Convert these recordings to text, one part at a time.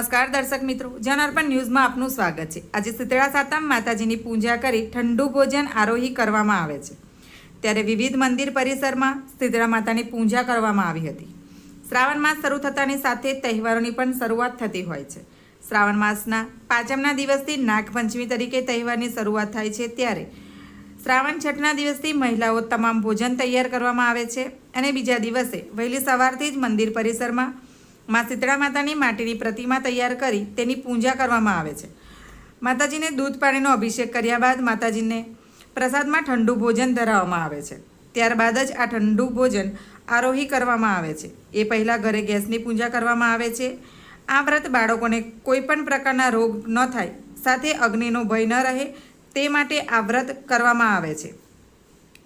નમસ્કાર દર્શક મિત્રો, જનઅર્પણ ન્યૂઝમાં આપનું સ્વાગત છે. આજે શીતળા સાતમ માતાજીની પૂજા કરી ઠંડુ ભોજન આરોહી કરવામાં આવે છે. ત્યારે વિવિધ મંદિર પરિસરમાં શીતળા માતાની પૂજા કરવામાં આવી હતી. શ્રાવણ માસ શરૂ થતાની સાથે તહેવારોની પણ શરૂઆત થતી હોય છે. શ્રાવણ માસના પાંચમના દિવસથી નાગપંચમી તરીકે તહેવારની શરૂઆત થાય છે ત્યારે શ્રાવણ છઠના દિવસથી મહિલાઓ તમામ ભોજન તૈયાર કરવામાં આવે છે અને બીજા દિવસે વહેલી સવારથી જ મંદિર પરિસરમાં મા શીતળા માતાની માટીની પ્રતિમા તૈયાર કરી તેની પૂજા કરવામાં આવે છે. માતાજીને દૂધ પાણીનો અભિષેક કર્યા બાદ માતાજીને પ્રસાદમાં ઠંડુ ભોજન ધરાવવામાં આવે છે. ત્યારબાદ જ આ ઠંડુ ભોજન આરોહી કરવામાં આવે છે. એ પહેલાં ઘરે ગેસની પૂજા કરવામાં આવે છે. આ વ્રત બાળકોને કોઈપણ પ્રકારના રોગ ન થાય, સાથે અગ્નિનો ભય ન રહે, તે માટે આ વ્રત કરવામાં આવે છે.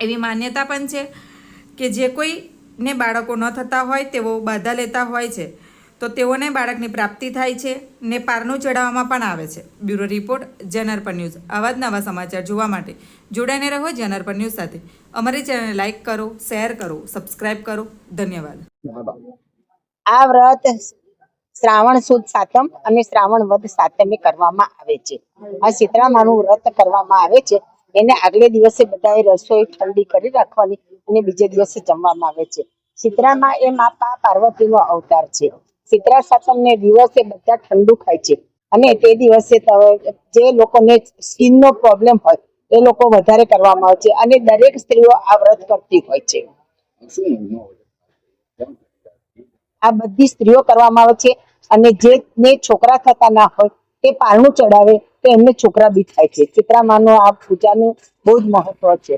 એવી માન્યતા પણ છે કે જે કોઈને બાળકો ન થતા હોય તેઓ બાધા લેતા હોય છે. તો તેઓને બાળકની પ્રાપ્તિ થાય છે ને પારનું ચડાવવામાં પણ આવે છે. બ્યુરો રિપોર્ટ જનરપર ન્યૂઝ. આવા જ નવા સમાચાર જોવા માટે જોડાઈને રહો જનરપર ન્યૂઝ સાથે. અમારી ચેનલ લાઇક કરો, શેર કરો, સબસ્ક્રાઇબ કરો. ધન્યવાદ. આ વ્રત શ્રાવણ સુદ સાતમ અને શ્રાવણ વધ સાતમે કરવામાં આવે છે. આ સીતરામાનું વ્રત કરવામાં આવે છે. એને આગલે દિવસે બધાએ રસોઈ ઠંડી કરી રાખવાની અને બીજે દિવસે જમવામાં આવે છે. શીતળામાં એ મા પાર્વતીનો અવતાર છે. શીતળા સાતમને દિવસે બધા ઠંડુ ખાય છે. અને તે દિવસે જે લોકોને સ્કિનનો પ્રોબ્લેમ હોય એ લોકો વધારે કરવામાં આવે છે અને દરેક સ્ત્રીઓ આ વ્રત કરતી હોય છે. આ બધી સ્ત્રીઓ કરવામાં આવે છે અને જેને છોકરા થતા ના હોય તે પારણું ચડાવે તો એમને છોકરા બી થાય છે. ચિત્રામાનો આ પૂજાનું બહુ જ મહત્વ છે.